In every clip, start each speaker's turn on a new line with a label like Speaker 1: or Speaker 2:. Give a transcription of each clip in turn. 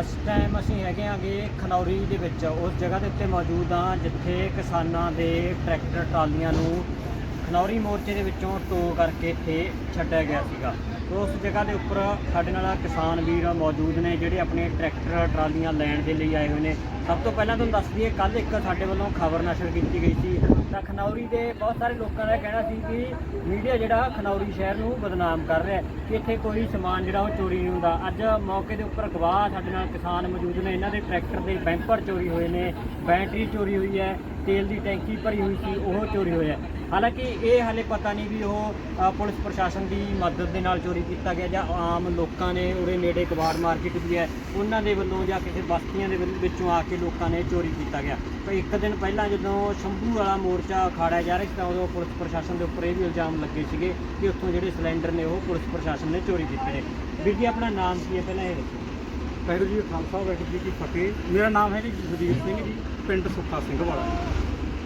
Speaker 1: ਇਸ ਟਾਈਮ ਅਸੀਂ ਹੈਗੇ ਆਂਗੇ ਖਨੌਰੀ ਦੇ ਵਿੱਚ। ਉਸ ਜਗ੍ਹਾ ਦੇ ਉੱਤੇ ਮੌਜੂਦ ਹਾਂ, ਜਿੱਥੇ ਕਿਸਾਨਾਂ ਦੇ ਟਰੈਕਟਰ ਟਰਾਲੀਆਂ ਨੂੰ ਖਨੌਰੀ ਮੋਰਚੇ ਦੇ ਵਿੱਚੋਂ ਟੋ ਕਰਕੇ ਇੱਥੇ ਛੱਡਿਆ ਗਿਆ ਸੀਗਾ। ਉਸ ਜਗ੍ਹਾ ਦੇ ਉੱਪਰ ਸਾਡੇ ਨਾਲ ਕਿਸਾਨ ਵੀਰ ਮੌਜੂਦ ਨੇ, ਜਿਹੜੇ ਆਪਣੇ ਟਰੈਕਟਰ, ਟਰਾਲੀਆਂ ਲੈਣ ਦੇ ਲਈ ਆਏ ਹੋਏ ਨੇ। ਸਭ ਤੋਂ ਪਹਿਲਾਂ ਤੁਹਾਨੂੰ ਦੱਸ ਦਈਏ ਕੱਲ ਇੱਕ ਸਾਡੇ ਵੱਲੋਂ ਖਬਰ ਨਸ਼ਰ ਕੀਤੀ ਗਈ ਸੀ। ਤਾਂ ਖਨੌਰੀ ਦੇ ਬਹੁਤ ਸਾਰੇ ਲੋਕਾਂ ਦਾ ਕਹਿਣਾ ਸੀ ਕਿ ਮੀਡੀਆ ਜਿਹੜਾ ਖਨੌਰੀ ਸ਼ਹਿਰ ਨੂੰ ਬਦਨਾਮ ਕਰ ਰਿਹਾ ਕਿ ਇੱਥੇ ਕੋਈ ਸਮਾਨ ਜਿਹੜਾ ਉਹ ਚੋਰੀ ਨਹੀਂ ਹੁੰਦਾ। ਅੱਜ ਮੌਕੇ ਦੇ ਉੱਪਰ ਗਵਾਹ ਸਾਡੇ ਨਾਲ ਕਿਸਾਨ ਮੌਜੂਦ ਨੇ, ਇਹਨਾਂ ਦੇ ਟਰੈਕਟਰ ਦੇ ਬੈਂਪਰ ਚੋਰੀ ਹੋਏ ਨੇ, ਬੈਟਰੀ ਚੋਰੀ ਹੋਈ ਹੈ, ਤੇਲ ਦੀ ਟੈਂਕੀ ਭਰੀ ਹੋਈ ਸੀ, ਉਹ ਚੋਰੀ ਹੋਇਆ। ਹੈ। ਹਾਲਾਂਕਿ ਇਹ ਹਾਲੇ ਪਤਾ ਨਹੀਂ ਵੀ ਉਹ ਅ, ਪੁਲਿਸ ਪ੍ਰਸ਼ਾਸਨ ਦੀ ਮਦਦ ਦੇ ਨਾਲ ਚੋਰੀ ਕੀਤਾ ਗਿਆ ਜਾਂ ਆਮ ਲੋਕਾਂ ਨੇ ਉਰੇ ਨੇੜੇ ਕਬਾੜ ਮਾਰਕੀਟ ਵੀ ਹੈ ਉਹਨਾਂ ਦੇ ਵੱਲੋਂ ਜਾਂ ਕਿਸੇ ਬਸਤੀਆਂ ਦੇ ਵੱਲ- ਵਿੱਚੋਂ ਆ ਕੇ ਲੋਕਾਂ ਨੇ ਚੋਰੀ ਕੀਤਾ ਗਿਆ। ਤਾਂ ਇੱਕ ਦਿਨ ਪਹਿਲਾਂ ਜਦੋਂ ਸ਼ੰਭੂ ਵਾਲਾ ਮੋਰਚਾ ਅਖਾੜਿਆ ਜਾ ਰਿਹਾ ਸੀ ਤਾਂ ਉਦੋਂ ਪੁਲਿਸ ਪ੍ਰਸ਼ਾਸਨ ਦੇ ਉੱਪਰ ਇਹ ਵੀ ਇਲਜ਼ਾਮ ਲੱਗੇ ਸੀਗੇ ਕਿ ਉੱਥੋਂ ਜਿਹੜੇ ਸਿਲੰਡਰ ਨੇ ਉਹ ਪੁਲਿਸ ਪ੍ਰਸ਼ਾਸਨ ਨੇ ਚੋਰੀ ਕੀਤੇ ਨੇ। ਵੀਰ ਜੀ ਆਪਣਾ ਨਾਮ ਕੀ ਹੈ ਪਹਿਲਾਂ ਇਹ ਦੱਸੋ।
Speaker 2: ਵਾਹਿਗੁਰੂ ਜੀ ਕਾ ਖਾਲਸਾ ਵਾਹਿਗੁਰੂ ਜੀ ਕੀ ਫਤਿਹ। ਮੇਰਾ ਨਾਮ ਹੈ ਜੀ ਜਸਵੀਰ ਸਿੰਘ ਜੀ ਪਿੰਡ ਸੁੱਖਾ ਸਿੰਘ ਵਾਲਾ।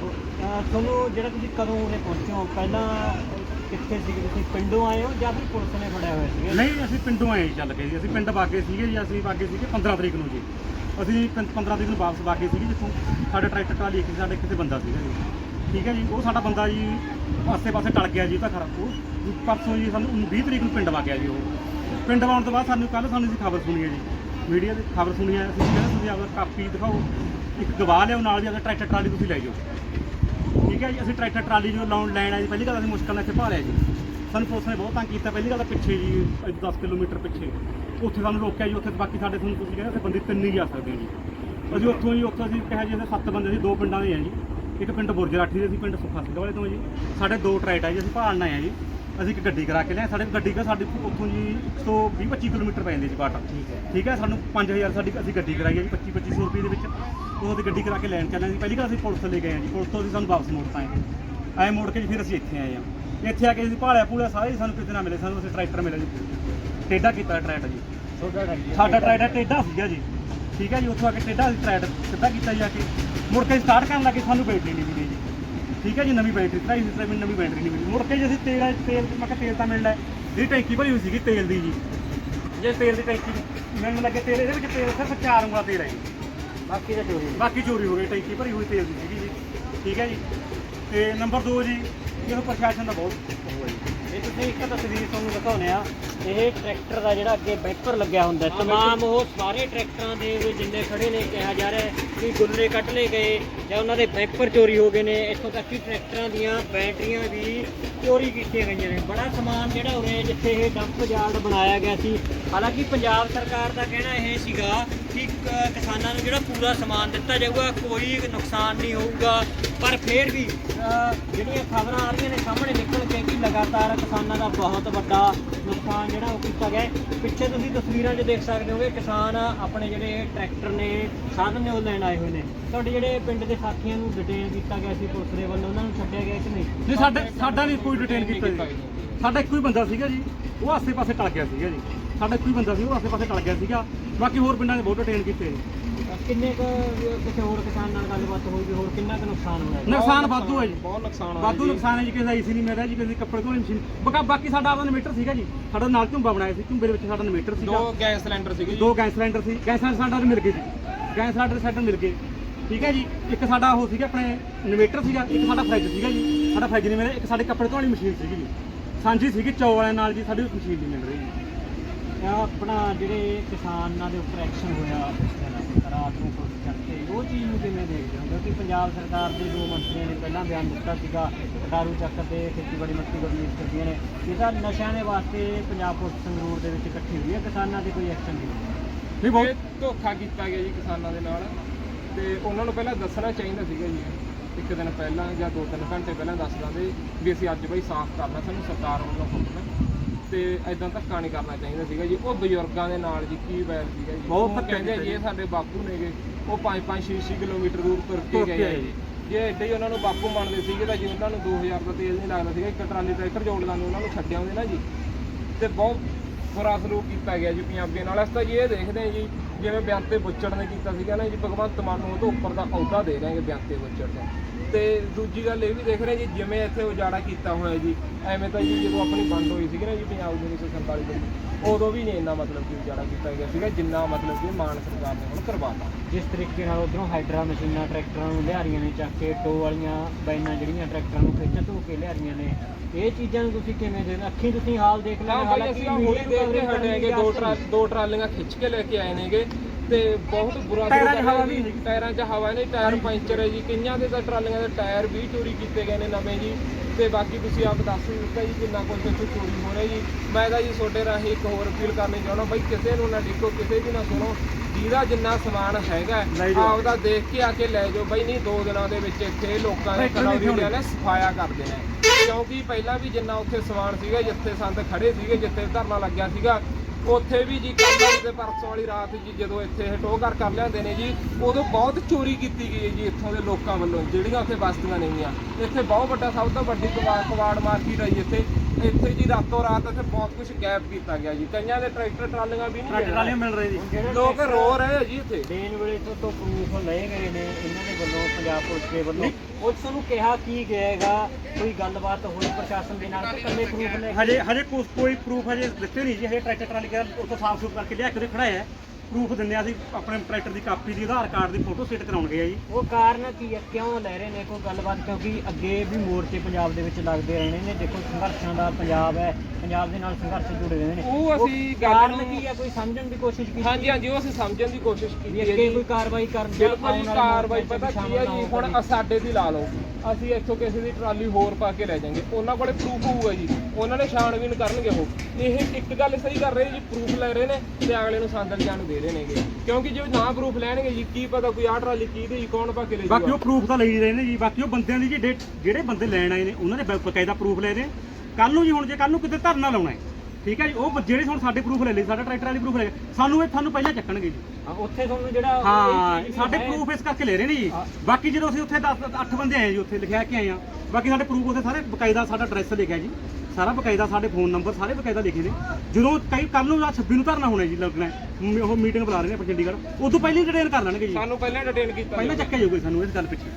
Speaker 1: ਅਹ, ਤੁਹਾਨੂੰ ਜਿਹੜਾ ਤੁਸੀਂ ਕਦੋਂ ਉਰੇ ਪਹੁੰਚੇ ਹੋ? ਪਹਿਲਾਂ ਕਿੱਥੇ ਸੀਗੇ? ਤੁਸੀਂ ਪਿੰਡੋਂ ਆਏ ਹੋ ਜਾਂ ਫਿਰ ਪੁਲਿਸ ਨੇ ਫੜਿਆ ਹੋਇਆ ਸੀਗੇ?
Speaker 2: ਨਹੀਂ, ਅਸੀਂ ਪਿੰਡੋਂ ਆਏ ਜੀ ਚੱਲ ਕੇ ਜੀ। ਅਸੀਂ ਪਿੰਡ ਬਾਗੇ ਸੀਗੇ ਜੀ, ਅਸੀਂ ਬਾਗੇ ਸੀਗੇ 15 ਤਰੀਕ ਨੂੰ ਜੀ। ਅਸੀਂ ਪੰ- 15 ਤਰੀਕ ਨੂੰ ਵਾਪਸ ਬਾਗੇ ਸੀਗੇ, ਜਿੱਥੋਂ ਸਾਡੇ ਟਰੈਕਟਰ ਟਰਾਲੀ ਇੱਕ ਸਾਡੇ ਕਿਸੇ ਬੰਦਾ ਸੀਗਾ ਜੀ। ਠੀਕ ਹੈ ਜੀ? ਉਹ ਸਾਡਾ ਬੰਦਾ ਜੀ ਆਸੇ ਪਾਸੇ ਟਲ ਗਿਆ ਜੀ, ਉਹ ਤਾਂ ਖਰਾ ਉਹ ਪਰਸੋਂ ਜੀ ਸਾਨੂੰ 20 ਤਰੀਕ ਨੂੰ ਪਿੰਡ ਵਾਗਿਆ ਜੀ ਉਹ। ਪਿੰਡ ਆਉਣ ਤੋਂ ਬਾਅਦ ਸਾਨੂੰ ਕੱਲ ਸਾਨੂੰ ਜੀ ਖਬਰ ਸੁਣੀ ਹੈ ਜੀ। ਮੀਡੀਆ ਦੀ ਖਬਰ ਸੁਣੀ ਹੈ, ਅਸੀਂ ਕਹਿੰਦੇ ਤੁਸੀਂ ਆਪਦਾ ਕਾਪੀ ਦਿਖਾਓ। ਇੱਕ ਗਵਾਹ ਲਿਆਓ, ਨਾਲ ਦੀ ਆਪਦਾ ਟਰੈਕਟਰ ਟਰਾਲੀ ਤੁਸੀਂ ਲੈ ਜਾਓ। ਠੀਕ ਹੈ ਜੀ, ਅਸੀਂ ਟਰੈਕਟਰ, ਟਰਾਲੀ ਜੋ ਲਾਉਣ, ਲੈਣ ਆਏ ਜੀ, ਪਹਿਲੀ ਗੱਲ ਅਸੀਂ ਮੁਸ਼ਕਲ ਨਾਲ ਇੱਥੇ ਭਾਲਿਆ ਜੀ। ਸਾਨੂੰ ਪੁਲਿਸ ਨੇ ਬਹੁਤ ਤੰਗ ਕੀਤਾ, ਪਹਿਲੀ ਗੱਲ ਤਾਂ ਪਿੱਛੇ ਜੀ 10 ਕਿਲੋਮੀਟਰ ਪਿੱਛੇ। ਉੱਥੇ ਸਾਨੂੰ ਰੋਕਿਆ ਜੀ, ਉੱਥੇ ਬਾਕੀ ਸਾਡੇ ਤੁਹਾਨੂੰ ਤੁਸੀਂ ਕਹਿੰਦੇ ਉੱਥੇ ਬੰਦੇ ਤਿੰਨ ਹੀ ਜਾ ਸਕਦੇ ਜੀ। ਅਸੀਂ ਉੱਥੋਂ ਜੀ, ਉੱਥੋਂ ਅਸੀਂ ਕਿਹਾ ਜੀ ਅਸੀਂ ਸੱਤ ਬੰਦੇ ਸੀ, ਦੋ ਪਿੰਡਾਂ ਦੇ ਆ ਜੀ। ਇੱਕ ਪਿੰਡ ਬੁਰਜਰਾਠੀ ਦੇ ਸੀ, ਪਿੰਡ ਸੁੱਖਾ ਸਿੰਘ ਵਾਲੇ ਤੋਂ ਜੀ। ਸਾਡੇ ਦੋ ਟਰੈਟ ਆ ਜੀ, ਅਸੀਂ ਭਾਲਣਾ ਆ ਜੀ। ਅਸੀਂ ਇੱਕ ਗੱਡੀ ਕਰਾ ਕੇ ਲਿਆ ਸਾਡੇ ਗੱਡੀ ਕਾ ਸਾਡੇ ਉੱਥੋਂ ਜੀ 120 25 ਕਿਲੋਮੀਟਰ ਪੈ ਜਾਂਦੇ ਜੀ ਬਾਟ
Speaker 1: ਠੀਕ ਹੈ।
Speaker 2: ਠੀਕ ਹੈ ਸਾਨੂੰ 5000 ਸਾਡੀ ਅਸੀਂ ਗੱਡੀ ਕਰਾਈ ਹੈ ਜੀ 25 2500 ਰੁਪਏ ਦੇ ਵਿੱਚ। ਉਹ ਦੀ ਗੱਡੀ ਕਰਾ ਕੇ ਲੈਣ ਚੱਲੇ ਸੀ ਪਹਿਲੀ ਗੱਲ ਅਸੀਂ ਪੁਲਿਸ ਲੈ ਗਏ ਹਾਂ ਜੀ। ਪੁਲਿਸ ਤੋਂ ਅਸੀਂ ਸਾਨੂੰ ਵਾਪਸ ਮੋੜ ਪਾਏ ਐਂ ਮੋੜ ਕੇ ਜੀ ਫਿਰ ਅਸੀਂ ਇੱਥੇ ਆਏ ਹਾਂ। ਇੱਥੇ ਆ ਕੇ ਅਸੀਂ ਭਾਲਿਆ ਭੂਲਿਆ ਸਾਰੇ ਹੀ ਸਾਨੂੰ ਕਿਤੇ ਨਾ ਮਿਲੇ। ਸਾਨੂੰ ਅਸੀਂ ਟਰੈਕਟਰ ਮਿਲਿਆ ਜੀ। ਟੇਡਾ ਕੀਤਾ ਟਰੈਕਟਰ ਜੀ। ਸਾਡਾ ਟਰੈਕਟਰ ਟੇਡਾ ਸੀਗਾ ਜੀ। ਠੀਕ ਹੈ ਜੀ ਉੱਥੋਂ ਆ ਕੇ ਟੇਡਾ ਅਸੀਂ ਟਰੈਕਟਰ ਸਿੱਧਾ ਕੀਤਾ ਜੀ ਆ ਕੇ। ਮੁੜ ਕੇ ਸਟਾਰਟ ਕਰਨ ਲੱਗੇ ਸਾਨੂੰ ਬੈਟਰੀ ਨਹੀਂ ਮਿਲੀ ਜੀ ਠੀਕ ਹੈ ਜੀ ਨਵੀਂ ਬੈਟਰੀ ਢਾਈ ਲੀਟਰ ਦੀ ਨਵੀਂ ਬੈਟਰੀ ਨਹੀਂ ਮਿਲੀ। ਮੁੜ ਕੇ ਜੀ ਅਸੀਂ ਤੇਲ ਤੇਲ ਮੈਂ ਕਿਹਾ ਤੇਲ ਤਾਂ ਮਿਲਣਾ ਜਿਹੜੀ ਟੈਂਕੀ ਭਰੀ ਹੋਈ ਸੀਗੀ ਤੇਲ ਦੀ ਜੀ। ਜੇ ਤੇਲ ਦੀ ਟੈਂਕੀ ਮਿਲਣ ਲੱਗੇ ਤੇਲ ਇਹਦੇ ਵਿੱਚ ਤੇਲ ਸਿਰਫ ਚਾਰ ਉਂਗਲਾਂ ਤੇਲ ਹੈ ਜੀ।
Speaker 1: ਬਾਕੀ ਦਾ ਚੋਰੀ
Speaker 2: ਬਾਕੀ ਚੋਰੀ ਹੋ ਗਈ ਟੈਂਕੀ ਭਰੀ ਹੋਈ ਤੇਲ ਦੀ ਸੀਗੀ ਜੀ। ਠੀਕ ਹੈ ਜੀ। ਤੇ ਨੰਬਰ 2 ਜੀ ਇਹ ਪ੍ਰਸ਼ਾਸਨ ਦਾ ਬਹੁਤ ਉਹ ਹੈ ਜੀ
Speaker 1: ਇਹ ਇੱਕ ਤਸਵੀਰ ਤੁਹਾਨੂੰ ਦਿਖਾਉਂਦੇ ਆ ਇਹ ਟਰੈਕਟਰ ਦਾ ਜਿਹੜਾ ਅੱਗੇ ਬੈਂਪਰ ਲੱਗਿਆ ਹੁੰਦਾ ਹੈ। ਤਮਾਮ ਉਹ ਸਾਰੇ ਟਰੈਕਟਰਾਂ ਦੇ ਵੀ ਜਿੰਨੇ ਖੜੇ ਨੇ, ਕਿਹਾ ਜਾ ਰਿਹਾ ਹੈ ਕਿ ਗੁੱਲੇ ਕੱਟ ਲਏ ਗਏ ਜਾਂ ਉਹਨਾਂ ਦੇ ਬੈਂਪਰ ਚੋਰੀ ਹੋ ਗਏ ਨੇ। ਇੱਥੋਂ ਤੱਕ ਕਿ ਟਰੈਕਟਰਾਂ ਦੀਆਂ ਬੈਟਰੀਆਂ ਵੀ ਚੋਰੀ ਕੀਤੀਆਂ ਗਈਆਂ ਨੇ। ਬੜਾ ਸਮਾਨ ਜਿਹੜਾ ਉਰੇ ਜਿੱਥੇ ਇਹ ਡੰਪ ਯਾਰਡ ਬਣਾਇਆ ਗਿਆ ਸੀ ਹਾਲਾਂਕਿ ਪੰਜਾਬ ਸਰਕਾਰ ਦਾ ਕਹਿਣਾ ਇਹ ਸੀਗਾ ਕਿ ਕ- ਕਿਸਾਨਾਂ ਨੂੰ ਜਿਹੜਾ ਪੂਰਾ ਸਮਾਨ ਦਿੱਤਾ ਜਾਊਗਾ ਕੋਈ ਨੁਕਸਾਨ ਨਹੀਂ ਹੋਊਗਾ। ਪਰ ਫਿਰ ਵੀ ਅ, ਜਿਹੜੀਆਂ ਖਬਰਾਂ ਆ ਰਹੀਆਂ ਨੇ ਸਾਹਮਣੇ ਨਿਕਲ ਕੇ ਕਿ ਲਗਾਤਾਰ ਕਿਸਾਨਾਂ ਦਾ ਬਹੁਤ ਵੱਡਾ ਨੁਕਸਾਨ ਜਿਹੜਾ ਉਹ ਕੀਤਾ ਗਿਆ ਹੈ। ਪਿੱਛੇ ਤੁਸੀਂ ਤਸਵੀਰਾਂ 'ਚ ਦੇਖ ਸਕਦੇ ਹੋਗੇ ਕਿਸਾਨ ਆਪਣੇ ਜਿਹੜੇ ਟਰੈਕਟਰ ਨੇ ਸਾਧਨ ਨੇ ਉਹ ਲੈਣ ਆਏ ਹੋਏ ਨੇ। ਤੁਹਾਡੇ ਜਿਹੜੇ ਪਿੰਡ ਦੇ ਸਾਥੀਆਂ ਨੂੰ ਡਿਟੇਨ ਕੀਤਾ ਗਿਆ ਸੀ ਪੁਲਿਸ ਦੇ ਵੱਲੋਂ ਉਹਨਾਂ ਨੂੰ ਛੱਡਿਆ ਗਿਆ ਕਿ ਨਹੀਂ?
Speaker 2: ਨਹੀਂ ਸਾਡੇ ਸਾਡਾ ਨਹੀਂ ਕੋਈ ਡਿਟੇਨ ਕੀਤਾ ਜੀ। ਸਾਡਾ ਇੱਕੋ ਹੀ ਬੰਦਾ ਸੀਗਾ ਜੀ ਉਹ ਆਸੇ ਪਾਸੇ ਟਲ ਗਿਆ ਸੀਗਾ ਜੀ। ਸਾਡਾ ਇੱਕੋ ਹੀ ਬੰਦਾ ਸੀ ਉਹ ਆਸੇ ਪਾਸੇ ਟਲ ਗਿਆ ਸੀਗਾ। ਬਾਕੀ ਹੋਰ ਪਿੰਡਾਂ ਦੇ ਬਹੁਤ ਡਿਟੇਨ ਕੀਤੇ।
Speaker 1: ਅ, ਕਿੰਨੇ ਕੁ ਕਿਸੇ ਹੋਰ ਕਿਸਾਨ ਨਾਲ ਗੱਲਬਾਤ ਹੋਈ ਵੀ ਹੋਰ ਕਿੰਨਾ ਕੁ ਨੁਕਸਾਨ ਹੋਇਆ? ਜੀ?
Speaker 2: ਨੁਕਸਾਨ ਵਾਧੂ ਹੈ ਜੀ।
Speaker 3: ਬਹੁਤ ਨੁਕਸਾਨ ਹੋਇਆ
Speaker 2: ਵਾਧੂ ਨੁਕਸਾਨ ਹੈ ਜੀ ਕਿਸੇ ਦਾ ਏਸੀ ਨਹੀਂ ਮਿਲਦਾ ਜੀ ਕਿਸੇ ਦੀ ਕੱਪੜੇ ਧੋਣ ਦੀ ਮਸ਼ੀਨ। ਬਕਾ ਬਾਕੀ ਸਾਡਾ ਆਪਦਾ ਇਨਵੇਟਰ ਸੀਗਾ ਜੀ। ਸਾਡਾ ਨਾਲ ਝੁੰਬਾ ਬਣਾਇਆ ਸੀ ਝੁੰਬੇ ਦੇ ਵਿੱਚ ਸਾਡਾ ਇਨਵੇਟਰ ਸੀਗਾ।
Speaker 3: ਦੋ ਗੈਸ ਸਿਲੰਡਰ ਸੀਗੇ ਜੀ।
Speaker 2: ਦੋ ਗੈਸ ਸਿਲੰਡਰ ਸੀ। ਗੈਸ ਸਿਲੰਡਰ ਸਾਡਾ ਮਿਲ ਗਏ ਜੀ। ਗੈਸ ਸਿਲੰਡਰ ਸਾਡੇ ਮਿਲ ਗਏ। ਠੀਕ ਹੈ ਜੀ। ਇੱਕ ਸਾਡਾ ਉਹ ਸੀਗਾ ਆਪਣੇ ਇਨਵੇਟਰ ਸੀਗਾ ਇੱਕ ਸਾਡਾ ਫਰਿੱਜ ਸੀਗਾ ਜੀ। ਸਾਡਾ ਫਰਿੱਜ ਨਹੀਂ ਮਿਲਿਆ ਇੱਕ ਸਾਡੇ ਕੱਪੜੇ ਧੋਣ ਵਾਲੀ ਮਸ਼ੀਨ ਸੀਗੀ ਜੀ। ਸਾਂਝੀ ਸੀਗੀ ਚੌ ਵਾਲਿਆਂ ਨਾਲ ਜੀ ਸਾਡੀ ਮਸ਼ੀਨ ਨਹੀਂ ਮਿਲ ਰਹੀ ਜੀ।
Speaker 1: ਆਪਣਾ ਜਿਹੜੇ ਕਿਸਾਨਾਂ ਦੇ ਉੱਪਰ ਐਕਸ਼ਨ ਹੋਇਆ ਰਾਤ ਨੂੰ ਪੁਲਿਸ ਚੱਕੇ ਉਹ ਚੀਜ਼ ਨੂੰ ਕਿਵੇਂ ਦੇਖਦੇ ਹੋ? ਕਿਉਂਕਿ ਪੰਜਾਬ ਸਰਕਾਰ ਦੇ ਦੋ ਮੰਤਰੀਆਂ ਨੇ ਪਹਿਲਾਂ ਬਿਆਨ ਦਿੱਤਾ ਸੀਗਾ ਦਾਰੂ ਚੱਕ ਤੇ ਖੇਤੀਬਾੜੀ ਮੰਤਰੀ ਗੁਰਮੀਤ ਕਰਦੀਆਂ ਨੇ। ਇਹਦਾ ਨਸ਼ਿਆਂ ਦੇ ਵਾਸਤੇ ਪੰਜਾਬ ਪੁਲਿਸ ਸੰਗਰੂਰ ਦੇ ਵਿੱਚ ਇਕੱਠੀ ਹੋਈ ਹੈ ਕਿਸਾਨਾਂ ਦੇ ਕੋਈ ਐਕਸ਼ਨ ਨਹੀਂ ਹੋਇਆ।
Speaker 2: ਬਹੁਤ
Speaker 3: ਧੋਖਾ ਕੀਤਾ ਗਿਆ ਜੀ ਕਿਸਾਨਾਂ ਦੇ ਨਾਲ। ਤੇ ਉਹਨਾਂ ਨੂੰ ਪਹਿਲਾਂ ਦੱਸਣਾ ਚਾਹੀਦਾ ਸੀਗਾ ਜੀ ਇੱਕ ਦਿਨ ਪਹਿਲਾਂ ਜਾਂ ਦੋ ਤਿੰਨ ਘੰਟੇ ਪਹਿਲਾਂ ਦੱਸ ਦਿੰਦੇ ਵੀ ਅਸੀਂ ਅੱਜ ਬਈ ਸਾਫ਼ ਕਰਨਾ ਸਾਨੂੰ ਸਰਕਾਰ ਵੱਲੋਂ ਹੁਕਮ ਹੈ। ਤੇ ਐਦਾਂ ਧੱਕਾ ਨਹੀਂ ਕਰਨਾ ਚਾਹੀਦਾ ਸੀਗਾ ਜੀ। ਉਹ ਬਜ਼ੁਰਗਾਂ ਦੇ ਨਾਲ ਜੀ ਕੀ ਵੈਲ ਸੀਗਾ ਜੀ।
Speaker 2: ਬਹੁਤ
Speaker 3: ਉਹ
Speaker 2: ਧੱਕਾ
Speaker 3: ਕਹਿੰਦੇ ਜੀ ਇਹ। ਸਾਡੇ ਬਾਪੂ ਨੇਗੇ ਉਹ 5-5 6-6 ਕਿਲੋਮੀਟਰ ਦੂਰ ਤੁਰ ਕੇ
Speaker 2: ਤੁਰ ਕੇ
Speaker 3: ਗਏ ਆ
Speaker 2: ਆਏ
Speaker 3: ਜੀ। ਜੇ। ਐਡੇ ਹੀ ਉਹਨਾਂ ਨੂੰ ਬਾਪੂ ਮੰਨਦੇ ਸੀਗੇ ਤਾਂ ਜੀ ਉਹਨਾਂ ਨੂੰ 2000 ਦਾ ਤੇਲ ਨਹੀਂ ਲੱਗਦਾ ਸੀਗਾ ਇੱਕ ਟਰਾਲੀ ਟਰੈਕਟਰ ਜੋੜ ਲਾਂਦੇ ਉਹਨਾਂ ਨੂੰ ਛੱਡਿਆ ਹੁੰਦੇ ਨਾ ਜੀ। ਤੇ ਬਹੁਤ ਬੁਰਾ ਸਲੂਕ ਕੀਤਾ ਗਿਆ ਜੀ ਪੰਜਾਬੀਆਂ ਨਾਲ। ਅਸੀਂ ਤਾਂ ਜੀ ਇਹ ਦੇਖਦੇ ਹਾਂ ਜੀ ਜਿਵੇਂ ਬਿਆੰਤੇ ਬੁੱਚੜ ਨੇ ਕੀਤਾ ਸੀਗਾ ਨਾ ਜੀ ਭਗਵੰਤ ਮਾਨ ਨੂੰ ਉਹ ਤੋਂ ਉੱਪਰ ਦਾ ਅਹੁਦਾ ਦੇ ਰਹੇ ਨੇ ਬਿਆੰਤੇ ਬੁੱਚੜ ਨੂੰ ਤੇ ਦੂਜੀ ਗੱਲ ਇਹ ਵੀ ਦੇਖ ਰਹੇ ਜੀ ਜਿਵੇਂ ਇੱਥੇ ਉਜਾੜਾ ਕੀਤਾ ਹੋਇਆ ਜੀ ਐਵੇਂ ਤਾਂ ਜੀ ਜਦੋਂ ਆਪਣੀ ਬੰਦ ਹੋਈ ਸੀਗੀ ਨਾ ਜੀ ਪੰਜਾਬ ਦੀ 1947 ਦੇ ਵਿੱਚ, ਉਦੋਂ ਵੀ ਨਹੀਂ ਇੰਨਾ ਮਤਲਬ ਕਿ ਉਜਾੜਾ ਕੀਤਾ ਗਿਆ ਸੀਗਾ ਜਿੰਨਾ ਮਤਲਬ ਕਿ ਮਾਨ ਸਰਕਾਰ ਨੇ ਹੁਣ ਕਰਵਾਤਾ।
Speaker 1: ਜਿਸ ਤਰੀਕੇ ਨਾਲ ਉਧਰੋਂ ਹਾਈਡਰਾ ਮਸ਼ੀਨਾਂ ਟਰੈਕਟਰਾਂ ਨੂੰ ਲਿਆਰੀਆਂ ਨੇ ਚੱਕ ਕੇ ਟੋ ਵਾਲੀਆਂ ਬੈਨਾਂ ਜਿਹੜੀਆਂ ਟਰੈਕਟਰਾਂ ਨੂੰ ਖਿੱਚ ਧੂ ਕੇ ਲਿਆਰੀਆਂ ਨੇ ਇਹ ਚੀਜ਼ਾਂ ਨੂੰ ਤੁਸੀਂ ਕਿਵੇਂ ਦੇ ਅੱਖੀਂ ਤੁਸੀਂ ਹਾਲ ਦੇਖ
Speaker 3: ਹਾਂ
Speaker 1: ਲਿਆ
Speaker 3: ਭਾਈ ਅਸੀਂ ਆਹ ਹੁਣੇ ਦੇਖ ਕੇ ਹਟੇ ਹੈਗੇ ਦੋ ਟਰਾ ਦੋ ਟਰਾਲੀਆਂ ਖਿੱਚ ਕੇ ਲੈ ਕੇ ਆਏ ਨੇਗੇ ਤੇ ਬਹੁਤ ਬੁਰਾ
Speaker 2: ਟਾਇਰਾਂ 'ਚ
Speaker 3: ਹੈ
Speaker 2: ਹਵਾ ਨਹੀਂ।
Speaker 3: ਟਾਇਰਾਂ 'ਚ ਹਵਾ ਨਹੀਂ ਟਾਇਰ ਪੈਂਚਰ ਹੈ ਜੀ। ਕਈਆਂ ਦੇ ਤਾਂ ਟਰਾਲੀਆਂ ਦੇ ਟਾਇਰ ਵੀ ਚੋਰੀ ਕੀਤੇ ਗਏ ਨੇ ਨਵੇਂ ਜੀ। ਤੇ ਬਾਕੀ ਤੁਸੀਂ ਆਪ ਦੱਸ ਹੀ ਦਿੱਤਾ ਜੀ ਕਿੰਨਾ ਕੁਝ ਇੱਥੇ ਚੋਰੀ ਹੋ ਰਿਹਾ ਜੀ। ਮੈਂ ਤਾਂ ਜੀ ਤੁਹਾਡੇ ਰਾਹੀਂ ਇੱਕ ਹੋਰ ਅਪੀਲ ਕਰਨੀ ਚਾਹੁੰਦਾ ਬਾਈ ਕਿਸੇ ਨੂੰ ਨਾ ਡਿੱਕੋ ਕਿਸੇ ਦੀ ਨਾ ਸੁਣੋ। ਜਿਹਦਾ ਜਿੰਨਾ ਸਮਾਨ ਹੈਗਾ
Speaker 2: ਲੈ ਜਾਓ।
Speaker 3: ਆਪਦਾ ਦੇਖ ਕੇ ਆ ਕੇ ਲੈ ਜਾਓ ਬਾਈ। ਨਹੀਂ ਦੋ ਦਿਨਾਂ ਦੇ ਵਿੱਚ ਇੱਥੇ ਲੋਕਾਂ ਦੇ
Speaker 2: ਟਰੈਕਟਰ ਨਹੀਂ
Speaker 3: ਕਨੌਰੀ ਨੇ ਸਫਾਇਆ ਕਰਦੇ ਨੇ ਕਿਉਂਕਿ ਪਹਿਲਾਂ ਵੀ ਜਿੰਨਾ ਉੱਥੇ ਸਮਾਨ ਸੀਗਾ ਜਿੱਥੇ ਸੰਦ ਖੜੇ ਸੀਗੇ ਜਿੱਥੇ ਧਰਨਾ ਲੱਗਿਆ ਸੀਗਾ ਉੱਥੇ ਵੀ ਜੀ ਕੱਲ੍ਹ ਵਾਲੀ ਤੇ ਪਰਸੋਂ ਵਾਲੀ ਰਾਤ ਜੀ ਜਦੋਂ ਇੱਥੇ ਇਹ ਟੋਹ ਕਰ ਕਰ ਲਿਆਂਦੇ ਨੇ ਜੀ, ਉਦੋਂ ਬਹੁਤ ਚੋਰੀ ਕੀਤੀ ਗਈ ਹੈ ਜੀ ਇੱਥੋਂ ਦੇ ਲੋਕਾਂ ਵੱਲੋਂ, ਜਿਹੜੀਆਂ ਉੱਥੇ ਬਸਤੀਆਂ ਨੇਗੀਆਂ। ਇੱਥੇ ਬਹੁਤ ਵੱਡਾ, ਸਭ ਤੋਂ ਵੱਡੀ ਕਵਾ ਕਵਾੜ ਮਾਰਕੀਟ ਹੈ ਜੀ ਇੱਥੇ। ਇੱਥੇ ਜੀ ਰਾਤੋਂ ਰਾਤ ਇੱਥੇ ਬਹੁਤ ਕੁਝ ਗੈਪ ਕੀਤਾ ਗਿਆ ਜੀ। ਕਈਆਂ ਦੇ ਟਰੈਕਟਰ ਟਰਾਲੀਆਂ ਵੀ ਨਹੀਂ
Speaker 2: ਟਰੈਕਟਰ ਵਾਲੇ ਮਿਲ ਰਹੇ ਜੀ।
Speaker 3: ਲੋਕ ਰੋ ਰਹੇ ਆ ਜੀ ਇੱਥੇ।
Speaker 1: ਦੇਣ ਵੇਲੇ ਤੋਂ ਤੋਂ ਪ੍ਰੂਫ ਲਏ ਗਏ ਨੇ ਇਹਨਾਂ ਦੇ ਵੱਲੋਂ ਪੰਜਾਬ ਪੁਲਿਸ ਦੇ ਵੱਲੋਂ। ਉਹ ਤੁਹਾਨੂੰ ਕਿਹਾ ਕੀ ਗਿਆਗਾ ਕੋਈ ਗੱਲਬਾਤ ਹੋਈ ਪ੍ਰਸ਼ਾਸਨ ਦੇ ਨਾਲ ਕਿ ਕੱਲੇ ਪ੍ਰੂਫ ਲੈ
Speaker 2: ਹਜੇ ਹਜੇ ਕੋਈ ਪ੍ਰੂਫ ਹਜੇ ਦਿੱਤੇ ਨਹੀਂ ਜੀ। ਹਜੇ ਟਰੈਕਟਰ ਟਰਾਲੀ ਕਰ ਉੱਥੋਂ ਸਾਫ਼ ਸੁਥਰਾ ਕਰਕੇ ਲਿਆ ਕੇ ਉਹਦੇ ਖੜਾਇਆ ਹੈ। ਪ੍ਰੂਫ ਦਿੰਦੇ ਆ ਅਸੀਂ ਆਪਣੇ ਟਰੈਕਟਰ ਦੀ ਕਾਪੀ ਦੀ ਆਧਾਰ ਕਾਰਡ ਦੀ ਫੋਟੋ ਸੈਟ ਕਰਾਉਣ ਗਏ ਆ ਜੀ।
Speaker 1: ਉਹ ਕਾਰਨ ਕੀ ਹੈ? ਕਿਉਂ ਲੈ ਰਹੇ ਨੇ? ਕੋਈ ਗੱਲਬਾਤ? ਕਿਉਂਕਿ ਅੱਗੇ ਵੀ ਮੋਰਚੇ ਪੰਜਾਬ ਦੇ ਵਿੱਚ ਲੱਗਦੇ ਰਹਿਣੇ ਨੇ। ਦੇਖੋ ਸੰਘਰਸ਼ਾਂ ਦਾ ਪੰਜਾਬ ਹੈ। ਪੰਜਾਬ ਦੇ ਨਾਲ ਸੰਘਰਸ਼ ਜੁੜੇ ਰਹਿੰਦੇ ਨੇ।
Speaker 3: ਉਹ ਅਸੀਂ ਗੱਲ
Speaker 1: ਕਾਰਨ
Speaker 3: ਨੂੰ-
Speaker 1: ਕੀ ਹੈ? ਕੋਈ ਸਮਝਣ ਦੀ ਕੋਸ਼ਿਸ਼ ਕੀਤੀ
Speaker 3: ਹਾਂਜੀ ਹਾਂਜੀ ਉਹ ਅਸੀਂ ਸਮਝਣ ਦੀ ਕੋਸ਼ਿਸ਼
Speaker 1: ਵੀ
Speaker 3: ਕੀਤੀ ਹੈ
Speaker 1: ਅੱਗੇ
Speaker 3: ਜੀ।
Speaker 1: ਕੋਈ ਕਾਰਵਾਈ ਕਰਨ ਜਾਂ
Speaker 3: ਬਿਲਕੁਲ ਜੀ
Speaker 1: ਆਉਣ ਵਾਲੇ
Speaker 3: ਕਾਰਵਾਈ
Speaker 1: 'ਚ
Speaker 3: ਪਤਾ ਕੀ
Speaker 1: ਸ਼ਾਮਲ
Speaker 3: ਹੈ
Speaker 1: ਨਾ
Speaker 3: ਜੀ
Speaker 1: ਹੋ
Speaker 3: ਹੁਣ ਸਾਡੇ ਦੀ ਲਾ ਲਓ। ਅਸੀਂ ਇੱਥੋਂ ਕਿਸੇ ਦੀ ਟਰਾਲੀ ਹੋਰ ਪਾ ਕੇ ਲੈ ਜਾਾਂਗੇ। ਉਹਨਾਂ ਕੋਲੇ ਪ੍ਰੂਫ ਹੋਊਗਾ ਜੀ। ਉਹਨਾਂ ਨੇ ਛਾਣਬੀਨ ਕਰਨਗੇ ਉਹ। ਇਹ ਇੱਕ ਗੱਲ ਸਹੀ ਕਰ ਰਹੇ ਜੀ ਪ੍ਰੂਫ ਲੈ ਰਹੇ ਨੇ ਤੇ ਅਗਲੇ ਨੂੰ ਸੰਦਲ ਜਾਣ ਦੇ ਰਹੇ ਨੇਗੇ। ਕਿਉਂਕਿ ਜੇ ਨਾ ਪ੍ਰੂਫ ਲੈਣਗੇ ਜੀ ਕੀ ਪਤਾ ਕੋਈ ਆਹ ਟਰਾਲੀ ਕੀ ਦੀ ਕੌਣ ਪਾ ਕੇ ਲੈ
Speaker 2: ਬਾਕੀ ਉਹ ਪ੍ਰੂਫ ਤਾਂ ਲਈ ਰਹੇ ਨੇ ਜੀ ਬਾਕੀ ਉਹ ਬੰਦਿਆਂ ਦੀ ਜੀ ਡੇ- ਜਿਹੜੇ ਬੰਦੇ ਲੈਣ ਆਏ ਨੇ ਉਹਨਾਂ ਬ- ਬਕਾਇਦਾ ਪ੍ਰੂਫ ਲੈ ਰਹੇ। ਕੱਲ ਨੂੰ ਜੀ ਹੁਣ ਜੇ ਕੱਲ ਨੂੰ ਕਿਤੇ ਧਰਨਾ ਲਾਉਣਾ ਹੈ ਠੀਕ ਹੈ ਜੀ ਉਹ ਬ- ਜਿਹੜੇ ਹੁਣ ਸਾਡੇ ਪ੍ਰੂਫ ਲੈ ਲਏ ਸਾਡਾ ਟਰੈਕਟਰ ਵਾਲੀ ਪ੍ਰੂਫ ਲੈ ਗਏ ਸਾਨੂੰ ਇਹ ਤੁਹਾਨੂੰ ਪਹਿਲਾਂ ਚੱਕਣਗੇ ਜੀ।
Speaker 1: ਹਾਂ, ਉੱਥੇ ਤੁਹਾਨੂੰ ਜਿਹੜਾ ਇਹ
Speaker 2: ਹਾਂ
Speaker 1: ਚੀਜ਼
Speaker 2: ਸਾਡੇ
Speaker 1: ਹੈ-
Speaker 2: ਪ੍ਰੂਫ ਇਸ ਕਰਕੇ ਲੈ ਰਹੇ ਨੇ ਜੀ। ਬਾਕੀ ਜਦੋਂ ਅਸੀਂ ਉੱਥੇ 10 8 ਬੰਦੇ ਆਏ ਜੀ ਉੱਥੇ ਲਿਖਿਆ ਕੇ ਆਏ ਆ ਬਾਕੀ ਸਾਡੇ ਪ੍ਰੂਫ ਉੱਥੇ ਸਾਰੇ ਬਕਾਇਦਾ ਸਾਡਾ ਐਡਰੈਸ ਲਿਖਿਆ ਜੀ। ਸਾਰਾ ਬਕਾਇਦਾ ਸਾਡੇ ਫੋਨ ਨੰਬਰ ਸਾਰੇ ਬਕਾਇਦਾ ਲਿਖੇ ਨੇ ਜਦੋਂ ਕਈ ਕੱਲ ਨੂੰ ਆ 26 ਨੂੰ ਧਰਨਾ ਹੋਣਾ ਜੀ ਲੱਗਣਾ ਹੈ। ਮ- ਉਹ ਮੀਟਿੰਗ ਬੁਲਾ ਰਹੇ ਨੇ ਆਪਾਂ ਚੰਡੀਗੜ੍ਹ ਉਦੋਂ ਪਹਿਲਾਂ ਹੀ ਡਿਟੇਲ ਕਰ ਲੈਣਗੇ ਜੀ
Speaker 3: ਸਾਨੂੰ ਪਹਿਲਾਂ ਡਿਟੇਨ ਕੀਤਾ
Speaker 2: ਪਹਿਲਾਂ। ਚੱਕਿਆ ਜਾਊਗਾ ਸਾਨੂੰ ਇਸ ਗੱਲ ਪਿੱਛੇ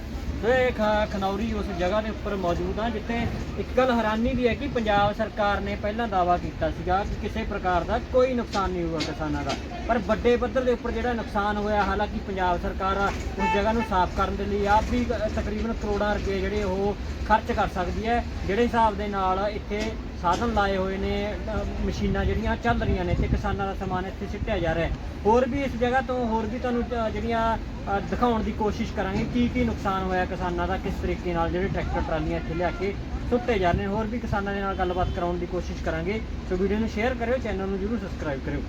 Speaker 1: ਇਹ ਖਨੌਰੀ ਉਸ ਜਗ੍ਹਾ ਦੇ ਉੱਪਰ ਮੌਜੂਦ ਆ ਜਿੱਥੇ ਇੱਕ ਗੱਲ ਹੈਰਾਨੀ ਵੀ ਹੈ ਕਿ ਪੰਜਾਬ ਸਰਕਾਰ ਨੇ ਪਹਿਲਾਂ ਦਾਵਾ ਕੀਤਾ ਸੀਗਾ ਕਿ ਕਿਸੇ ਪ੍ਰਕਾਰ ਦਾ ਕੋਈ ਨੁਕਸਾਨ ਨਹੀਂ ਹੋਊਗਾ ਕਿਸਾਨਾਂ ਦਾ। ਪਰ ਵੱਡੇ ਪੱਧਰ ਦੇ ਉੱਪਰ ਜਿਹੜਾ ਨੁਕਸਾਨ ਹੋਇਆ, ਹਾਲਾਂਕਿ ਪੰਜਾਬ ਸਰਕਾਰ ਉਸ ਜਗ੍ਹਾ ਨੂੰ ਸਾਫ਼ ਕਰਨ ਦੇ ਲਈ ਆਪ ਵੀ ਤਕਰੀਬਨ ਕਰੋੜਾਂ ਰੁਪਏ ਜਿਹੜੇ ਉਹ ਖਰਚ ਕਰ ਸਕਦੀ ਹੈ। ਜਿਹੜੇ ਹਿਸਾਬ ਦੇ ਨਾਲ ਇੱਥੇ ਸਾਧਨ ਲਾਏ ਹੋਏ ਨੇ ਮਸ਼ੀਨਾਂ ਜਿਹੜੀਆਂ ਚੱਲ ਰਹੀਆਂ ਨੇ ਤੇ ਕਿਸਾਨਾਂ ਦਾ ਸਮਾਨ ਇੱਥੇ ਸਿੱਟਿਆ ਜਾ ਰਿਹਾ ਹੈ। ਹੋਰ ਵੀ ਇਸ ਜਗ੍ਹਾ ਤੋਂ ਹੋਰ ਵੀ ਤੁਹਾਨੂੰ ਜਿਹੜੀਆਂ ਦਿਖਾਉਣ ਦੀ ਕੋਸ਼ਿਸ਼ ਕਰਾਂਗੇ, ਕੀ ਕੀ ਨੁਕਸਾਨ ਹੋਇਆ ਕਿਸਾਨਾਂ ਦਾ, ਕਿਸ ਤਰੀਕੇ ਨਾਲ ਜਿਹੜੇ ਟਰੈਕਟਰ, ਟਰਾਲੀਆਂ ਇੱਥੇ ਲਿਆ ਕੇ ਸੁੱਟੇ ਜਾ ਰਹੇ ਨੇ। ਹੋਰ ਵੀ ਕਿਸਾਨਾਂ ਦੇ ਨਾਲ ਗੱਲਬਾਤ ਕਰਾਉਣ ਦੀ ਕੋਸ਼ਿਸ਼ ਕਰਾਂਗੇ। ਸੋ ਵੀਡੀਓ ਨੂੰ ਸ਼ੇਅਰ ਕਰਿਓ, ਚੈਨਲ ਨੂੰ ਜਰੂਰ ਸਬਸਕ੍ਰਾਈਬ ਕਰਿਓ।